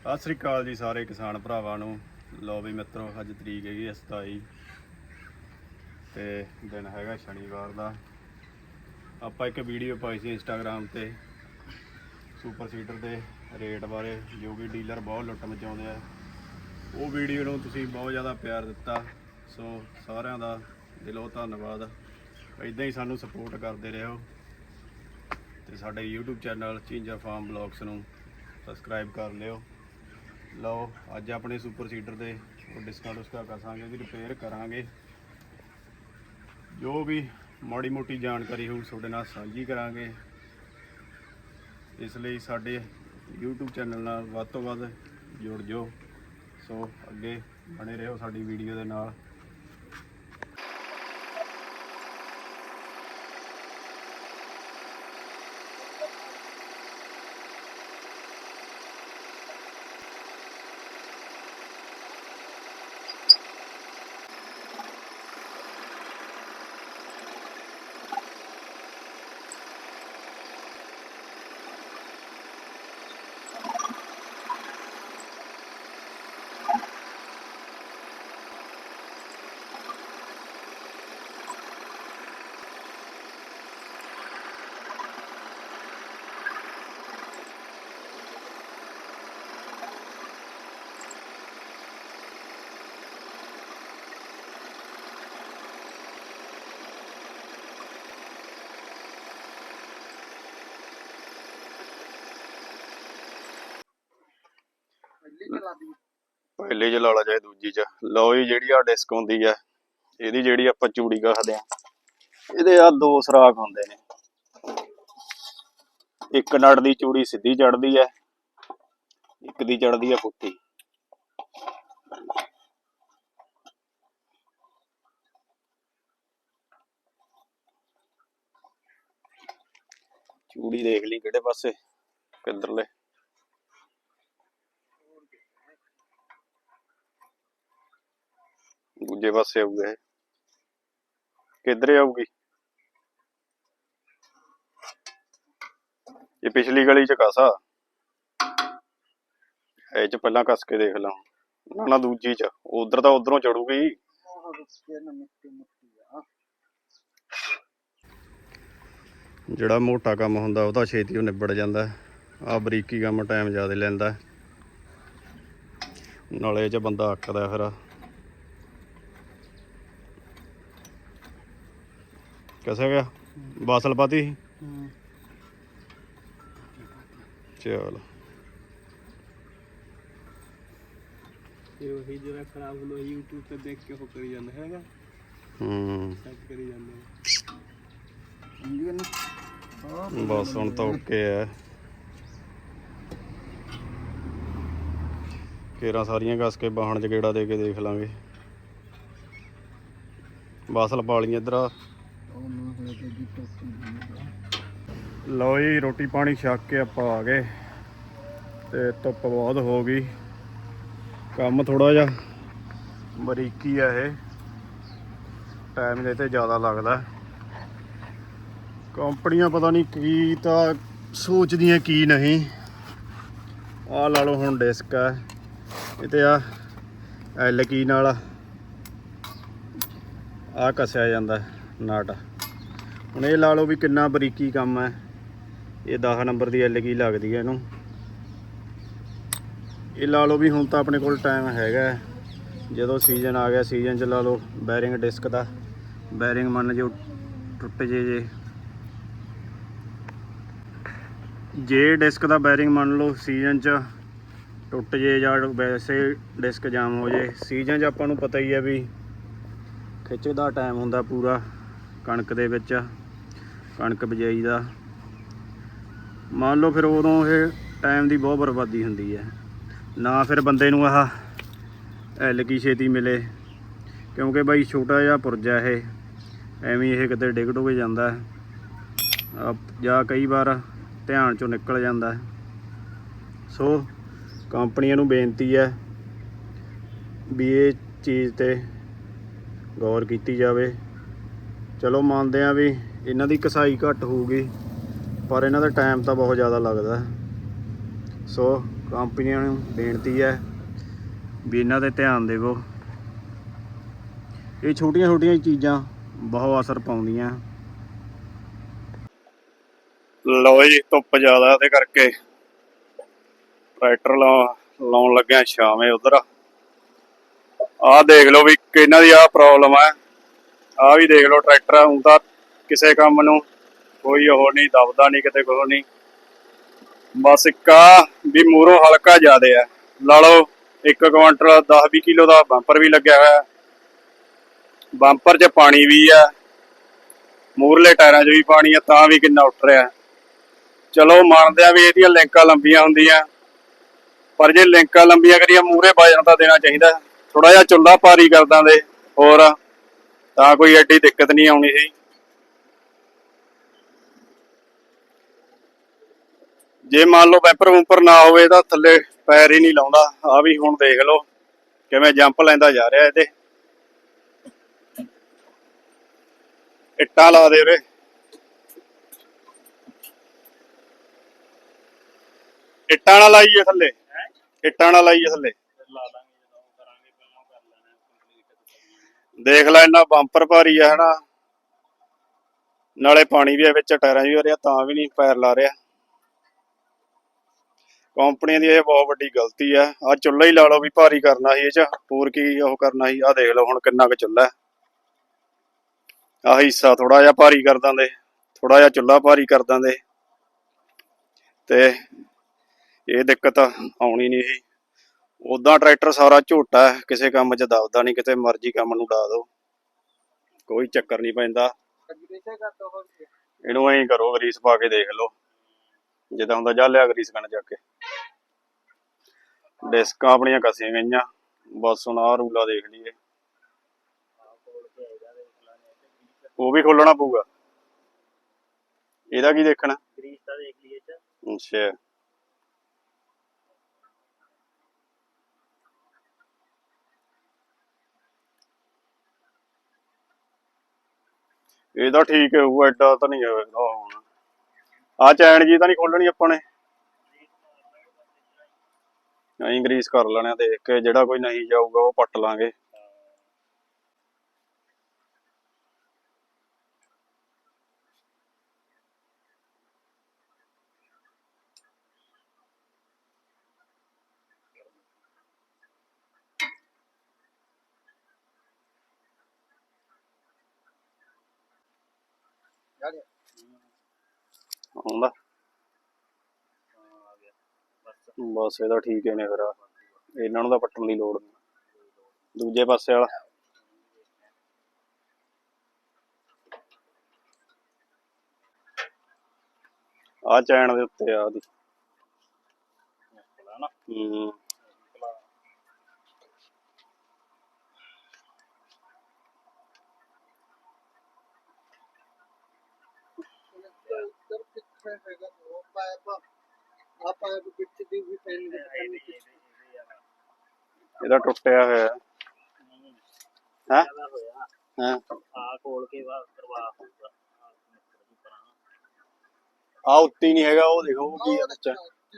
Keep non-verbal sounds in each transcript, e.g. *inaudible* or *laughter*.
ਸਤਿ ਸ੍ਰੀ ਅਕਾਲ ਜੀ ਸਾਰੇ ਕਿਸਾਨ ਭਰਾਵਾਂ ਨੂੰ। ਲੋ ਵੀ ਮਿੱਤਰੋ, ਅੱਜ ਤਰੀਕ ਹੈਗੀ ਹੈ 27 ਤੇ ਦਿਨ ਹੈਗਾ ਸ਼ਨੀਵਾਰ ਦਾ। ਆਪਾਂ ਇੱਕ ਵੀਡੀਓ ਪਾਈ ਸੀ ਇੰਸਟਾਗ੍ਰam ਤੇ, ਸੁਪਰ ਸੀਡਰ ਦੇ ਰੇਟ ਬਾਰੇ, ਜੋ ਕਿ ਡੀਲਰ ਬਹੁਤ ਲੁੱਟ ਮਚਾਉਂਦੇ ਆ। ਉਹ ਵੀਡੀਓ ਨੂੰ ਤੁਸੀਂ ਬਹੁਤ ਜ਼ਿਆਦਾ ਪਿਆਰ ਦਿੱਤਾ। ਸੋ ਸਾਰਿਆਂ ਦਾ ਦਿਲੋਂ ਧੰਨਵਾਦ। ਇਦਾਂ ਹੀ ਸਾਨੂੰ ਸਪੋਰਟ ਕਰਦੇ ਰਹੋ। ਤੇ ਸਾਡੇ YouTube ਚੈਨਲ ਚਿੰਜਾ ਫਾਰਮ ਬਲੌਗਸ ਨੂੰ ਸਬਸਕ੍ਰਾਈਬ ਕਰ ਲਿਓ। ਲਓ, ਅੱਜ ਆਪਣੇ ਸੁਪਰ ਸੀਡਰ ਦੇ ਉਹ ਡਿਸਕਾਊਂਟ ਉਸਕਾ ਕਰਾਂਗੇ ਵੀ ਰਿਪੇਅਰ ਕਰਾਂਗੇ। ਜੋ ਵੀ ਮਾੜੀ ਮੋਟੀ ਜਾਣਕਾਰੀ ਹੋਊ, ਤੁਹਾਡੇ ਨਾਲ ਸਾਂਝੀ ਕਰਾਂਗੇ। ਇਸ ਲਈ ਸਾਡੇ YouTube ਚੈਨਲ ਨਾਲ ਵੱਧ ਤੋਂ ਵੱਧ ਜੁੜ ਜਾਓ। ਸੋ ਅੱਗੇ ਬਣੇ ਰਹੋ ਸਾਡੀ ਵੀਡੀਓ ਦੇ ਨਾਲ। ਪਹਿਲੇ ਚ ਲਾ ਲਾ ਚਾਹੇ ਦੂਜੀ ਚ। ਲਓ ਜੀ ਜਿਹੜੀ ਆ ਡਿਸਕ ਹੁੰਦੀ ਆ, ਇਹਦੀ ਜਿਹੜੀ ਆਪਾਂ ਚੂੜੀ ਕਹਦੇ ਆ, ਇਹਦੇ ਆ ਦੋ ਸਰਾਖ ਹੁੰਦੇ ਨੇ। ਇੱਕ ਨੜ ਦੀ ਚੂੜੀ ਸਿੱਧੀ ਚੜਦੀ ਹੈ ਇੱਕ ਦੀ ਚੜਦੀ ਹੈ ਪੁੱਠੀ। ਚੂੜੀ ਦੇਖ ਲਈ ਕਿਹੜੇ ਪਾਸੇ, ਕਿੱਧਰਲੇ। ਦੂਜੇ ਪਾਸੇ ਆਊਗਾ ਇਹ। ਕਿੱਧਰ ਆਊਗੀ? ਇਹ ਪਿਛਲੀ ਗਲੀ ਚ ਕਾਸਾ। ਇਹ ਚ ਪਹਿਲਾਂ ਕੱਸ ਕੇ ਦੇਖ ਲਾਂ। ਨਾ ਨਾ, ਦੂਜੀ ਚ। ਉਧਰ ਤਾਂ ਉਧਰੋਂ ਚੜੂਗੀ। ਜਿਹੜਾ ਮੋਟਾ ਕੰਮ ਹੁੰਦਾ, ਉਹ ਤਾਂ ਛੇਤੀ ਉਹ ਨਿਬੜ ਜਾਂਦਾ। ਆ ਬਰੀਕੀ ਕੰਮ ਟਾਈਮ ਜ਼ਿਆਦਾ ਲੈਂਦਾ। ਨਾਲੇ ਇਹ ਚ ਬੰਦਾ ਅੱਕਦਾ ਫਿਰ। कैसा गया बासल पाती चलो ਫਿਰ ਉਹੀ ਜਿਹੜਾ ਖਰਾਬ ਹੁੰਦਾ YouTube ਤੇ ਦੇਖ ਕੇ ਉਹ ਕਰੀ ਜਾਂਦਾ ਹੈਗਾ ਹੂੰ ਸਰਚ ਕਰੀ ਜਾਂਦੇ ਬਸ ਹੁਣ ਤਾਂ ਓਕੇ ਹੈ ਕੇਰਾਂ ਸਾਰੀਆਂ ਘਸ ਕੇ ਬਾਹਣ ਚ ਗੇੜਾ ਦੇ ਕੇ ਦੇਖ ਲਾਂਗੇ ਬਾਸਲ ਪਾਲੀਆਂ ਇਧਰ ਲਓ ਜੀ, ਰੋਟੀ ਪਾਣੀ ਛੱਕ ਕੇ ਆਪਾਂ ਆ ਗਏ ਤੇ ਧੁੱਪ ਬਹੁਤ ਹੋ ਗਈ। ਕੰਮ ਥੋੜਾ ਜਿਹਾ ਬਰੀਕੀ ਆ ਇਹ। ਟਾਈਮ ਦੇ ਤੇ ਜ਼ਿਆਦਾ ਲੱਗਦਾ। ਕੰਪਨੀਆਂ ਪਤਾ ਨਹੀਂ ਕੀ ਤਾਂ ਸੋਚਦੀਆਂ ਕੀ ਨਹੀਂ। ਆ ਲਾ ਲਓ ਹੁਣ ਡਿਸਕ ਆ। ਇਹ ਤੇ ਆ ਐਲ ਕੀ ਨਾਲ ਆ। ਕੱਸਿਆ ਜਾਂਦਾ ਨਾਟ। ਹੁਣ ਇਹ ਲਾ ਲਓ ਵੀ ਕਿੰਨਾ ਬਰੀਕੀ ਕੰਮ ਹੈ। ਇਹ 10 ਨੰਬਰ ਦੀ ਐਲ ਕੀ ਲੱਗਦੀ ਹੈ ਇਹਨੂੰ। ਇਹ ਲਾ ਲਓ ਵੀ ਹੁਣ ਤਾਂ ਆਪਣੇ ਕੋਲ ਟਾਈਮ ਹੈਗਾ ਜਦੋਂ ਸੀਜ਼ਨ ਆ ਗਿਆ ਸੀਜ਼ਨ ਚ ਲਾ ਲਓ ਬੈਰਿੰਗ ਡਿਸਕ ਦਾ। ਬੈਰਿੰਗ ਮੰਨ ਜੋ ਟੁੱਟ ਜੇ ਜੇ। ਜੇ ਡਿਸਕ ਦਾ ਬੈਰਿੰਗ ਮੰਨ ਲਓ ਸੀਜ਼ਨ ਚ ਟੁੱਟ ਜੇ ਜਾਂ ਵੈਸੇ ਡਿਸਕ ਜਾਮ ਹੋ ਜੇ। ਸੀਜ਼ਨ 'ਚ ਆਪਾਂ ਨੂੰ ਪਤਾ ਹੀ ਹੈ ਵੀ ਖਿੱਚ ਦਾ ਟਾਈਮ ਹੁੰਦਾ ਪੂਰਾ ਕਣਕ ਦੇ ਵਿੱਚ। ਕਣਕ ਬਿਜਾਈ ਦਾ। ਮੰਨ ਲਓ ਫਿਰ ਉਦੋਂ ਇਹ ਟਾਈਮ ਦੀ ਬਹੁਤ ਬਰਬਾਦੀ ਹੁੰਦੀ ਹੈ। ਨਾ ਫਿਰ ਬੰਦੇ ਨੂੰ ਆਹ ਐਲ ਕੀ ਛੇਤੀ ਮਿਲੇ, ਕਿਉਂਕਿ ਬਾਈ ਛੋਟਾ ਜਿਹਾ ਪੁਰਜਾ ਇਹ, ਐਵੇਂ ਇਹ ਕਿਤੇ ਡਿੱਗ ਡੁੱਗ ਜਾਂਦਾ ਹੈ। ਜਾਂ ਕਈ ਵਾਰ ਧਿਆਨ ਚੋਂ ਨਿਕਲ ਜਾਂਦਾ ਸੋ ਕੰਪਨੀਆਂ ਨੂੰ ਬੇਨਤੀ ਹੈ ਵੀ ਇਹ ਚੀਜ਼ ਤੇ ਗੌਰ ਕੀਤੀ ਜਾਵੇ। ਚਲੋ ਮੰਨਦੇ ਆ ਵੀ ਇਹਨਾਂ ਦੀ ਕਸਾਈ ਘੱਟ ਹੋਊਗੀ, ਪਰ ਇਹਨਾਂ ਦਾ ਟਾਈਮ ਤਾਂ ਬਹੁਤ ਜ਼ਿਆਦਾ ਲੱਗਦਾ। ਸੋ ਕੰਪਨੀਆਂ ਨੂੰ ਬੇਨਤੀ ਹੈ ਵੀ ਇਹਨਾਂ ਤੇ ਧਿਆਨ ਦੇਵੋ। ਇਹ ਛੋਟੀਆਂ ਛੋਟੀਆਂ ਚੀਜ਼ਾਂ ਬਹੁਤ ਅਸਰ ਪਾਉਂਦੀਆਂ। ਲਓ ਜੀ, ਧੁੱਪ ਜ਼ਿਆਦਾ ਉਹਦੇ ਕਰਕੇ ਟਰੈਕਟਰ ਲਾਉਣ ਲੱਗਿਆ ਸ਼ਾਮੇ ਉਧਰ। ਆਹ ਦੇਖ ਲਓ ਵੀ ਇਹਨਾਂ ਦੀ ਆਹ ਪ੍ਰੋਬਲਮ ਹੈ ਆਹ ਵੀ ਦੇਖ ਲਓ ਟਰੈਕਟਰ, ਹੁਣ ਤਾਂ ਕਿਸੇ ਕੰਮ ਨੂੰ ਕੋਈ ਉਹ ਨਹੀਂ, ਦਬਦਾ ਨਹੀਂ ਕਿਤੇ ਕੁਛ ਨਹੀਂ। ਬਸ ਇੱਕ ਵੀ ਮੂਰੋਂ ਹਲਕਾ ਜ਼ਿਆਦੇ ਆ ਲਾ ਲਓ 1 ਕੁਇੰਟਲ 10 20 ਕਿਲੋ ਦਾ ਬੰਪਰ ਵੀ ਲੱਗਿਆ ਹੋਇਆ ਬੰਪਰ 'ਚ ਪਾਣੀ ਵੀ ਆ ਮੂਰਲੇ ਟਾਇਰਾਂ 'ਚ ਵੀ ਪਾਣੀ ਆ ਤਾਂ ਵੀ ਕਿੰਨਾ ਉੱਠ ਰਿਹਾ ਚਲੋ, ਮੰਨਦੇ ਆ ਵੀ ਇਹਦੀਆਂ ਲਿੰਕਾਂ ਲੰਬੀਆਂ ਹੁੰਦੀਆਂ। ਪਰ ਜੇ ਲਿੰਕਾਂ ਲੰਬੀਆਂ ਕਰੀਏ ਮੂਰੇ ਵਜਨ ਤਾਂ ਦੇਣਾ ਚਾਹੀਦਾ ਥੋੜਾ ਜਿਹਾ ਚੁੱਲਾ ਭਾਰੀ ਕਰ ਦਾਂਦੇ ਹੋਰ ਤਾਂ ਕੋਈ ਐਡੀ ਦਿੱਕਤ ਨਹੀਂ ਆਉਣੀ ਸੀ। ਜੇ ਮੰਨ ਲਓ ਵੈਪਰ ਵੂਪਰ ਨਾ ਹੋਵੇ ਤਾਂ ਥੱਲੇ ਪੈਰ ਹੀ ਨਹੀਂ ਲਾਉਂਦਾ। ਆ ਵੀ ਹੁਣ ਦੇਖ ਲਓ ਕਿਵੇਂ ਜੰਪ ਲੈਂਦਾ ਜਾ ਰਿਹਾ ਇਹਦੇ। ਇੱਟਾਂ ਲਾ ਦੇ ਉਰੇ। ਇੱਟਾਂ ਨਾਲ ਲਾਈਏ ਥੱਲੇ। ਇੱਟਾਂ ਨਾਲ ਲਾਈਏ ਥੱਲੇ। ਦੇਖ ਲੈ ਇੰਨਾ ਬੰਪਰ ਭਾਰੀ ਆ ਹਨਾ। ਨਾਲੇ ਪਾਣੀ ਵੀ ਆ ਵਿੱਚ ਟਾਇਰਾਂ ਵੀ ਹੋ ਰਿਹਾ, ਤਾਂ ਵੀ ਨਹੀਂ ਪੈਰ ਲਾ ਰਿਹਾ। ਕੰਪਨੀਆਂ ਦੀ ਇਹ ਬਹੁਤ ਵੱਡੀ ਗਲਤੀ ਆ। ਆ ਚੁੱਲ੍ਹਾ ਹੀ ਲਾ ਲਓ ਵੀ ਭਾਰੀ ਕਰਨਾ ਸੀ ਇਹ 'ਚ। ਹੋਰ ਕੀ ਉਹ ਕਰਨਾ ਸੀ। ਆ ਦੇਖ ਲਓ ਹੁਣ ਕਿੰਨਾ ਕੁ ਚੁੱਲ੍ਹਾ। ਹੈ ਹਿੱਸਾ ਥੋੜਾ ਜਿਹਾ ਭਾਰੀ ਕਰ ਦਾਂਦੇ ਥੋੜਾ ਜਿਹਾ ਚੁੱਲ੍ਹਾ ਭਾਰੀ ਕਰ ਦਾਂਦੇ ਤੇ ਇਹ ਦਿੱਕਤ ਆਉਣੀ ਨਹੀਂ ਸੀ। ਉਦਾਂ ਟਰੈਕਟਰ ਸਾਰਾ ਝੋਟਾ ਕਿਸੇ ਕੰਮ 'ਚ ਦਬਦਾ ਨਹੀਂ, ਕਿਤੇ ਮਰਜ਼ੀ ਕੰਮ ਨੂੰ ਡਾ ਦੋ। ਕੋਈ ਚੱਕਰ ਨਹੀਂ ਪੈਂਦਾ। ਇਹਨੂੰ ਐਂ ਕਰੋ, ਗਰੀਸ ਪਾ ਕੇ ਦੇਖ ਲਓ। ਜਿੱਦਾਂ ਹੁੰਦਾ ਜਾ ਲਿਆ ਗਰੀਸ ਕਰਨ ਜਾ ਕੇ। ਡਿਸਕਾਂ ਆਪਣੀਆਂ ਕਸੀਆਂ ਗਈਆਂ ਬਸ ਹੁਣ ਰੂਲਾ ਦੇਖ ਲਈਏ। ਉਹ ਵੀ ਖੋਲਣਾ ਪਊਗਾ। ਇਹਦਾ ਕੀ ਦੇਖਣਾ? ਗਰੀਸ ਤਾਂ ਦੇਖ ਲਈਏ ਚ। ਅੱਛਾ। ਇਹ ਤਾਂ ਠੀਕ ਹੈ ਉਹ ਐਡਾ ਤਾਂ ਨਹੀਂ ਹੋਵੇਗਾ ਆ ਚੈਨ ਜੀ ਤਾਂ ਨਹੀਂ ਖੋਲਣੀ ਆਪਾਂ ਨੇ। ਅਸੀਂ ਕਰ ਲੈਣਾ ਦੇਖ ਕੇ, ਜਿਹੜਾ ਕੋਈ ਨਹੀਂ ਜਾਊਗਾ ਉਹ ਪੱਟ ਲਾਂਗੇ। ਆਉਂਦਾ ਬਸ ਇਹਦਾ ਠੀਕ ਹੈ ਨੇ ਫਿਰ। ਇਹਨਾਂ ਨੂੰ ਤਾਂ ਪੱਟਣ ਦੀ ਲੋੜ ਨਹੀਂ। ਦੂਜੇ ਪਾਸੇ ਵਾਲਾ। ਆ ਚੈਨ ਦੇ ਉੱਤੇ ਆ ਉਹਦੀ। ਹੂੰ। ਕਿੱਥੇ ਹੈਗਾ ਉਹ ਪਾਇਪ ਆ ਪਾਇਪ ਵਿੱਚ ਦੀ ਵੀ ਦੇ ਕਿੱਥੇ ਇਹਦਾ ਟੁੱਟਿਆ ਹੋਇਆ। ਹੈ। ਹੈਂ? ਆ ਕੋਲ ਕੇ ਬਾਅਦ ਕਰਵਾ ਆ ਉੱਤੀ ਨਹੀਂ ਹੈਗਾ ਉਹ ਦੇਖੋ ਉਹ ਕੀ ਹੈ ਵਿੱਚ।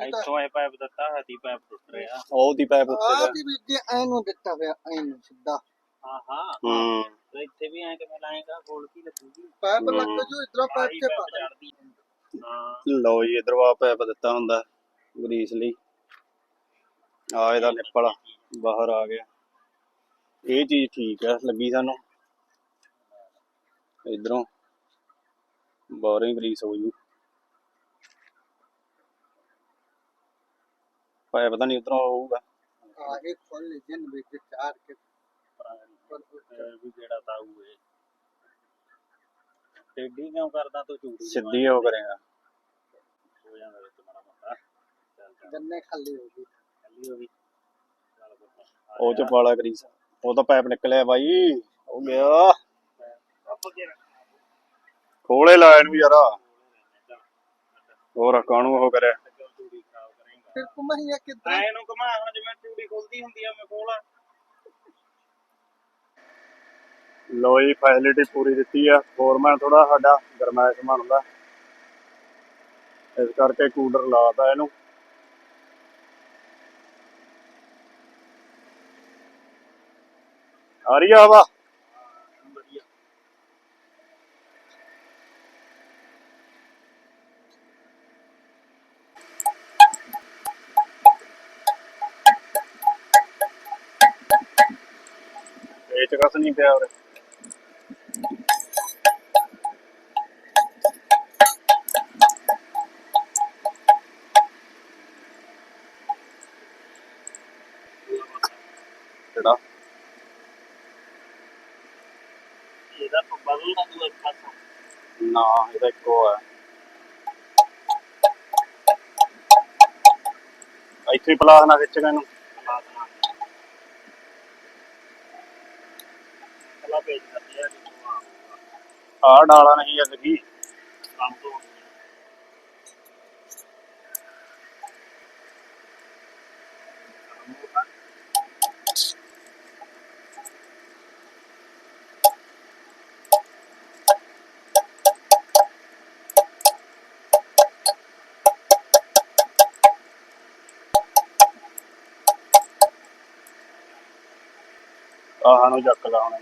ਇੱਥੋਂ ਇਹ ਪਾਈਪ ਦਿੱਤਾ ਹਤੀ ਪਾਈਪ ਟੁੱਟ ਰਿਹਾ। ਉਹ ਉਹਦੀ ਪੈਪ ਉੱਤੇ ਆ ਦਾ। ਦੀ ਵੀ ਐ ਨੂੰ ਦਿੱਤਾ ਹੋਇਆ ਐ ਨੂੰ ਸਿੱਧਾ। ਹਾਂ ਹਾਂ। ਹੂੰ ਤੇ ਇੱਥੇ ਵੀ ਐ ਕਿਵੇਂ ਲਾਏਗਾ ਕੋਲ ਕੀ ਲੱਗੂਗੀ। ਪਾਇਪ ਲੱਗ। ਜੋ ਇਧਰੋਂ ਪਾਇਪ ਤੇ ਪਾ ਹਾਂ। ਲਓ ਜੀ ਇਧਰੋਂ ਆ ਪੈਪ ਦਿੱਤਾ ਹੁੰਦਾ ਗਰੀਸ ਲਈ। ਆ ਇਹਦਾ ਨਿੱਪਲ ਬਾਹਰ ਆ ਗਿਆ। ਇਹ ਚੀਜ਼ ਠੀਕ ਹੈ ਲੱਗੀ ਸਾਨੂੰ। ਇਧਰੋਂ ਬੋਰਿੰਗ ਗਰੀਸ ਹੋ ਜੂ। ਪਾਇਪ ਪਤਾ ਨਹੀਂ ਉਧਰੋਂ ਆਊਗਾ। ਆ ਇਹ ਖੋਲ ਲੈ ਜਨ ਵਿੱਚ ਚਾਰ ਕੇ ਵੀ ਜਿਹੜਾ ਤਾਊ ਏ ਟੇਡੀ ਕਿਉਂ ਕਰਦਾ ਤੂੰ? ਚੂੜੀ ਸਿੱਧੀ ਹੋ ਕਰੇਗਾ। ਹੋ ਜਾਂਦਾ ਵਿੱਚ ਮਾੜਾ ਮੋਟਾ। ਚੱਲ ਚੱਲ। ਜੰਨੇ ਖਾਲੀ ਹੋ ਗਈ ਚੱਲੀ ਹੋ ਗਈ। ਚੱਲ ਪੁੱਤ ਉਹ ਚ ਪਾਲਾ ਗਰੀਸ ਉਹ ਤਾਂ ਪਾਇਪ ਨਿਕਲਿਆ ਬਾਈ। ਹੋ ਗਿਆ ਖੋਲੇ ਲਾ ਇਹਨੂੰ ਯਾਰਾ। ਹੋਰ ਕਾਣੂ ਉਹ ਕਰਿਆ? ਫਿਰ ਕੁਮਹੀਆ ਕਿੱਧਰ ਐ ਨੂੰ ਘੁਮਾ ਹੁਣ ਜਿਵੇਂ ਚੂੜੀ ਖੁੱਲਦੀ ਹੁੰਦੀ ਆ ਮੈਂ ਕੋਲ ਲੋ ਫੈਸਿਲਿਟੀ ਪੂਰੀ ਦਿੱਤੀ ਆ। ਫੋਰਮੈਨ ਥੋੜਾ ਸਾਡਾ ਗਰਮਾਇਸ਼ ਬਣਦਾ ਇਸ ਕਰਕੇ ਕੂਲਰ ਲਾਤਾ ਇਹਨੂੰ। ਆ ਆ ਵਾ ਇਹ ਚਕਸ ਨਹੀਂ ਪਿਆ ਉਰੇ। ਇੱਥੇ ਖਿੱਚ ਇਹਨੂੰ। ਕਲਾ ਦੇਣਾ ਕਰਦੀ ਹੈ ਜਿੱਥੋਂ ਆ ਡਾਲਾ ਨਹੀਂ ਹੈ ਲੱਗੀ ਆਹ ਨੂੰ ਚੱਕ ਲਾ ਹੁਣ।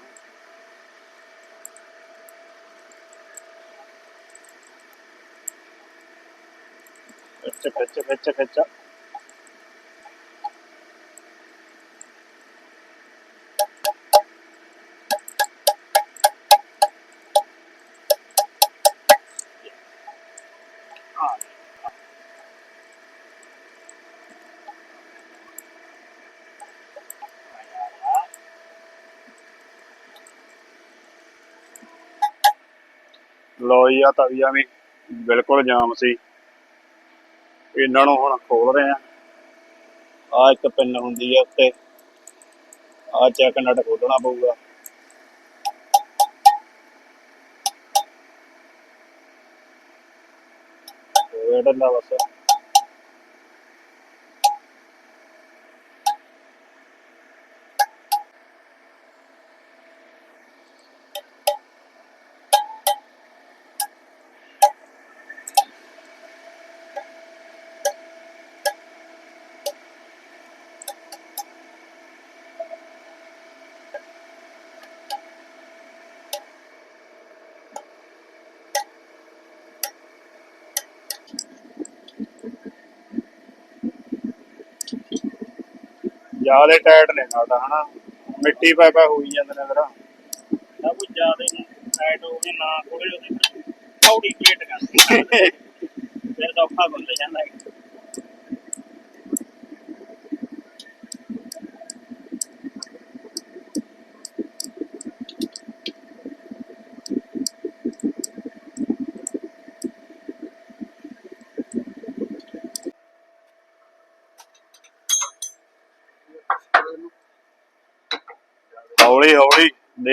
ਖਿੱਚ ਖਿੱਚ ਖਿੱਚ ਖਿੱਚ। ਲੋ ਜੀ ਆ ਤਵੀਆਂ ਵੀ ਬਿਲਕੁਲ ਜਾਮ ਸੀ। ਇਹਨਾਂ ਨੂੰ ਹੁਣ ਖੋਲ ਰਹੇ ਆ ਆ ਇੱਕ ਪਿੰਨ ਹੁੰਦੀ ਆ ਉੱਤੇ। ਆ ਚੈੱਕ ਨਟ ਖੋਲਣਾ ਪਊਗਾ। ਵੇਟ ਨਾ ਬਸ। ਜ਼ਿਆਦਾ ਟਾਇਟ ਨੇ ਸਾਡਾ ਹਨਾ। ਮਿੱਟੀ ਪੈ ਪੈ ਹੋਈ ਜਾਂਦੇ ਨੇ ਫਿਰ ਸਭ ਕੁਝ ਜ਼ਿਆਦਾ ਹੀ ਟਾਈਟ ਹੋ ਗਏ ਨਾ ਥੋੜੇ ਉਹਦੇ ਥੋੜੀ ਪਲੇਟ ਕਰ *laughs* ਫਿਰ ਤਾਂ ਔਖਾ ਬੰਦੇ ਜਾਂਦਾ। ਹੈ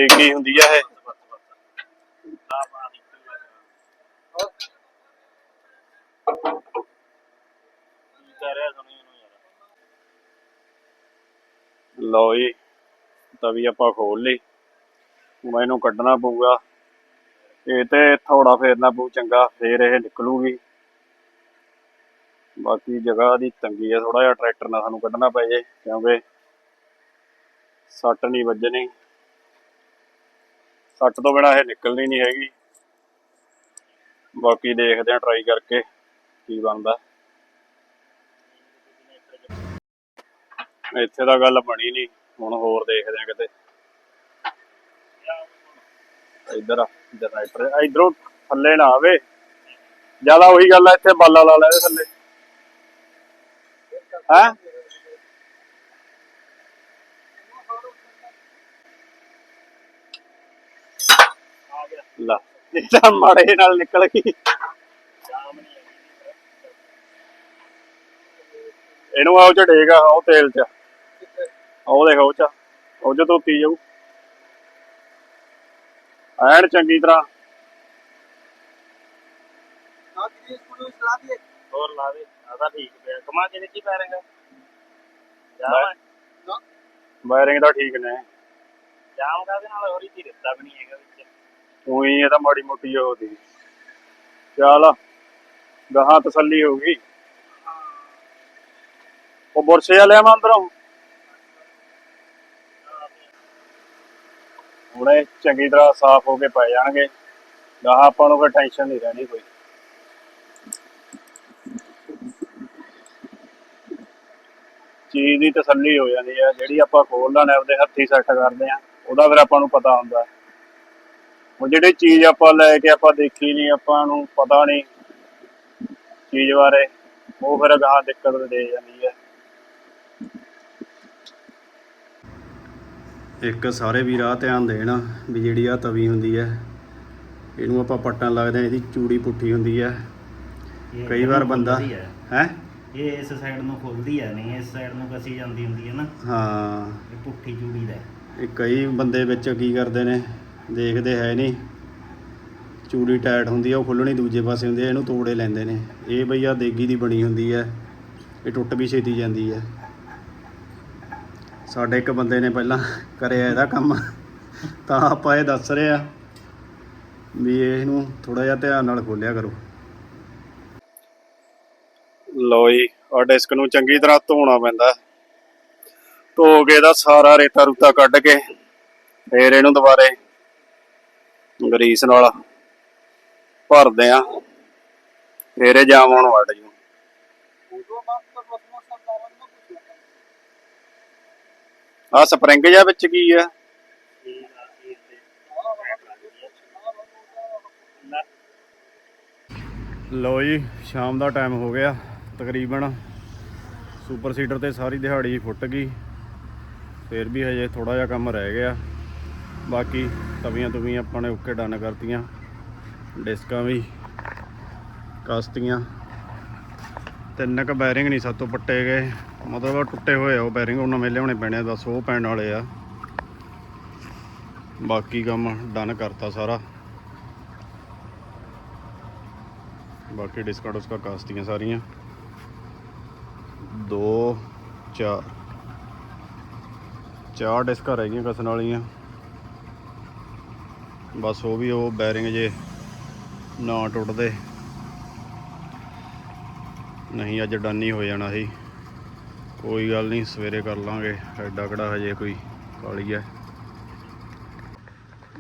ਹੌਲੀ ਹੁੰਦੀ ਆ ਇਹ? ਲਓ ਜੀ ਤਵੀ ਆਪਾਂ ਖੋਲ ਲਈ। ਹੁਣ ਇਹਨੂੰ ਕੱਢਣਾ ਪਊਗਾ। ਇਹ ਤੇ ਥੋੜਾ ਫੇਰਨਾ ਪਊ, ਚੰਗਾ, ਫੇਰ ਇਹ ਨਿਕਲੂਗੀ। ਬਾਕੀ ਜਗ੍ਹਾ ਦੀ ਤੰਗੀ ਆ ਥੋੜਾ ਜਿਹਾ ਟਰੈਕਟਰ ਨਾਲ ਸਾਨੂੰ ਕੱਢਣਾ ਪਏ ਜੇ, ਕਿਉਂਕਿ ਸੱਟ ਨਹੀਂ ਵੱਜਣੀ। ਸੱਟ ਤੋਂ ਬਿਨਾ ਇਹ ਨਿਕਲਣੀ ਨਹੀਂ ਹੈਗੀ। ਬਾਕੀ ਦੇਖਦੇ ਆ ਟਰਾਈ ਕਰਕੇ ਕੀ ਬਣਦਾ। ਇੱਥੇ ਤਾਂ ਗੱਲ ਬਣੀ ਨਹੀਂ, ਹੁਣ ਹੋਰ ਦੇਖਦੇ ਆ ਕਿਤੇ। ਇੱਧਰ ਜਨਰੇਟਰ। ਇਧਰੋਂ ਥੱਲੇ ਨਾ ਆਵੇ। ਜ਼ਿਆਦਾ ਉਹੀ ਗੱਲ ਆ, ਇੱਥੇ ਬਾਲਾ ਲਾ ਲੈ ਇਹਦੇ ਥੱਲੇ। ਹੈ ਆ ਗਿਆ ਇੱਦਾਂ ਮਾੜੇ ਨਾਲ ਨਿਕਲ ਗਈ। ਇਹਨੂੰ ਆਉ ਚ ਡੇਗਾ ਤੇਲ ਚ। ਉਹ ਦੇਖ ਉਹ ਚ। ਉਹ ਚ ਧੋਤੀ ਜਾਊ। ਐਨ ਚੰਗੀ ਤਰ੍ਹਾਂ। ਨਾ ਕਿਹਦੀ ਸਕੂਲ ਸਲਾਹ ਦੇ ਹੋਰ ਲਾ ਆਦਾ ਠੀਕ ਪਿਆ। ਕਮਾ ਕੇ ਕੀ ਪੈ ਰਹੇਗਾ ਵਾਇਰਿੰਗ ਦਾ ਠੀਕ ਨੇ। ਜਾਮ ਕਾਦੇ ਨਾਲ ਹੋਰੀ ਦੀ ਰਿਸ਼ਤਾ ਵੀ ਹੈਗਾ। ਉਹੀ ਇਹ ਤਾਂ ਮਾੜੀ ਮੋਟੀ ਉਹ ਦੀ। ਚੱਲ, ਗਾਹਾਂ ਤਸੱਲੀ ਹੋ ਗਈ। ਉਹ ਬੁਰਸ਼ੇ ਲਿਆ ਮੈਂ ਅੰਦਰੋਂ। ਹੁਣੇ ਚੰਗੀ ਤਰ੍ਹਾਂ ਸਾਫ਼ ਹੋ ਕੇ ਪੈ ਜਾਣਗੇ। ਗਾਹਾਂ ਆਪਾਂ ਨੂੰ ਕੋਈ ਟੈਨਸ਼ਨ ਨਹੀਂ ਰਹਿਣੀ ਕੋਈ। ਚੀਜ਼ ਦੀ ਤਸੱਲੀ ਹੋ ਜਾਂਦੀ ਹੈ। ਜਿਹੜੀ ਆਪਾਂ ਖੋਲ ਲੈਣੇ ਆਪਦੇ ਹੱਥੀ ਸੈੱਟ ਕਰਦੇ ਆ ਉਹਦਾ ਫਿਰ ਆਪਾਂ ਨੂੰ ਪਤਾ ਹੁੰਦਾ ਉਹ ਜਿਹੜੀ ਚੀਜ਼ ਆਪਾਂ ਲੈ ਕੇ ਆਪਾਂ ਦੇਖੀ ਨਹੀਂ ਆਪਾਂ ਨੂੰ ਪਤਾ ਨਹੀਂ ਚੀਜ਼ ਬਾਰੇ ਉਹ ਫਿਰ ਗਾਹਾਂ ਦਿੱਕਤ ਦੇ ਜਾਂਦੀ ਹੈ। ਇੱਕ ਸਾਰੇ ਵੀਰ ਆ ਧਿਆਨ ਦੇਣ ਵੀ ਜਿਹੜੀ ਆ ਤਵੀ ਹੁੰਦੀ ਹੈ ਇਹਨੂੰ ਆਪਾਂ ਪੱਟਣ ਲੱਗਦੇ ਆ ਇਹਦੀ ਚੂੜੀ ਪੁੱਠੀ ਹੁੰਦੀ ਹੈ। ਕਈ ਵਾਰ ਬੰਦਾ ਹੈ। ਇਹ ਇਸ ਸਾਈਡ ਨੂੰ ਖੁੱਲਦੀ ਹੈ ਨਹੀਂ ਇਸ ਸਾਈਡ ਨੂੰ ਕਸੀ ਜਾਂਦੀ ਹੁੰਦੀ ਹੈ ਨਾ। ਹਾਂ। ਇਹ ਪੁੱਠੀ ਚੂੜੀ ਦਾ ਹੈ। ਇਹ ਕਈ ਬੰਦੇ ਵਿੱਚ ਕੀ ਕਰਦੇ ਨੇ ਦੇਖਦੇ ਹੈ ਨਹੀਂ। ਚੂੜੀ ਟਾਈਟ ਹੁੰਦੀ ਆ, ਉਹ ਖੁੱਲਣੀ ਦੂਜੇ ਪਾਸੇ ਹੁੰਦੀ ਆ, ਇਹਨੂੰ ਤੋੜੇ ਲੈਂਦੇ ਨੇ। ਇਹ ਬਈ ਆ ਦੇਗੀ ਦੀ ਬਣੀ ਹੁੰਦੀ ਹੈ ਇਹ ਟੁੱਟ ਵੀ ਛੇਤੀ ਜਾਂਦੀ ਹੈ ਸਾਡੇ ਇੱਕ ਬੰਦੇ ਨੇ ਪਹਿਲਾਂ ਕਰਿਆ ਇਹਦਾ ਕੰਮ, ਤਾਂ ਆਪਾਂ ਇਹ ਦੱਸ ਰਹੇ ਆ ਵੀ ਇਹਨੂੰ ਥੋੜਾ ਜਿਹਾ ਧਿਆਨ ਨਾਲ ਖੋਲਿਆ ਕਰੋ। ਲੋ ਆ ਡਿਸਕ ਨੂੰ ਚੰਗੀ ਤਰ੍ਹਾਂ ਧੋਣਾ ਪੈਂਦਾ। ਧੋ ਕੇ ਇਹਦਾ ਸਾਰਾ ਰੇਤਾ ਰੂਤਾ ਕੱਢ ਕੇ, ਫੇਰ ਇਹਨੂੰ ਦੁਬਾਰੇ ਗਰੀਸ ਨਾਲ ਭਰਦੇ ਆ। ਫੇਰੇ ਜਾਮ ਹੁਣ ਜੂ। ਆ ਸਪਰਿੰਗ ਜਾਂ ਵਿੱਚ ਕੀ ਆ? ਲੋ ਜੀ, ਸ਼ਾਮ ਦਾ ਟਾਈਮ ਹੋ ਗਿਆ। ਤਕਰੀਬਨ ਸੁਪਰ ਸੀਡਰ ਤੇ ਸਾਰੀ ਦਿਹਾੜੀ ਫੁੱਟ ਗਈ। ਫੇਰ ਵੀ ਹਜੇ ਥੋੜਾ ਜਿਹਾ ਕੰਮ ਰਹਿ ਗਿਆ। ਬਾਕੀ ਤਵੀਆਂ ਤਵੀਆਂ ਆਪਾਂ ਨੇ ਓਕੇ ਡਨ ਕਰਤੀਆਂ। ਡਿਸਕਾਂ ਵੀ, ਕਸਤੀਆਂ। ਤਿੰਨ ਕ ਬੈਰਿੰਗ ਨਹੀਂ ਸਾਤੋਂ ਪੱਟੇ ਗਏ। ਮਤਲਬ ਟੁੱਟੇ ਹੋਏ ਆ, ਉਹ ਬੈਰਿੰਗ ਉਹ ਨਵੇਂ ਲਿਆਉਣੇ ਪੈਣੇ ਆ, ਬਸ ਉਹ ਪੈਣ ਵਾਲੇ ਆ। ਬਾਕੀ ਕੰਮ ਡਨ ਕਰਤਾ ਸਾਰਾ। ਬਾਕੀ ਡਿਸਕਾ ਡੁਸਕਾ ਕਾਸਤੀਆਂ ਸਾਰੀਆਂ। 2 4 ਚਾਰ ਡਿਸਕਾਂ ਰਹਿ ਗਈਆਂ ਕਸਣ ਵਾਲੀਆਂ। ਬਸ ਉਹ ਵੀ ਉਹ ਬੈਰਿੰਗ ਜੇ ਨਾ ਟੁੱਟਦੇ। ਨਹੀਂ, ਅੱਜ ਡਨ ਹੀ ਹੋ ਜਾਣਾ ਸੀ। ਕੋਈ ਗੱਲ ਨਹੀਂ, ਸਵੇਰੇ ਕਰ ਲਾਂਗੇ। ਐਡਾ ਕਿਹੜਾ ਹਜੇ ਕੋਈ ਕਾਲੀ ਹੈ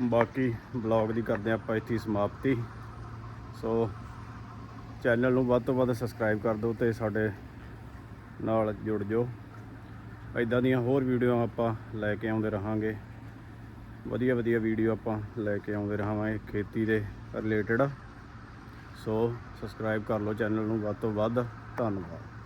ਬਾਕੀ ਬਲੌਗ ਦੀ ਕਰਦੇ ਆਪਾਂ ਇੱਥੇ ਸਮਾਪਤੀ। ਸੋ ਚੈਨਲ ਨੂੰ ਵੱਧ ਤੋਂ ਵੱਧ ਸਬਸਕ੍ਰਾਈਬ ਕਰ ਦਿਓ ਤੇ ਸਾਡੇ ਨਾਲ ਜੁੜ ਜਾਓ। ਇਦਾਂ ਦੀਆਂ ਹੋਰ ਵੀਡੀਓ ਆਪਾਂ ਲੈ ਕੇ ਆਉਂਦੇ ਰਹਾਂਗੇ। ਵਧੀਆ ਵਧੀਆ ਵੀਡੀਓ ਆਪਾਂ ਲੈ ਕੇ ਆਉਂਦੇ ਰਹਾਂਗੇ ਖੇਤੀ ਦੇ ਰਿਲੇਟਡ ਸੋ ਸਬਸਕ੍ਰਾਈਬ ਕਰ ਲਓ ਚੈਨਲ ਨੂੰ, ਵੱਧ ਤੋਂ ਵੱਧ ਧੰਨਵਾਦ।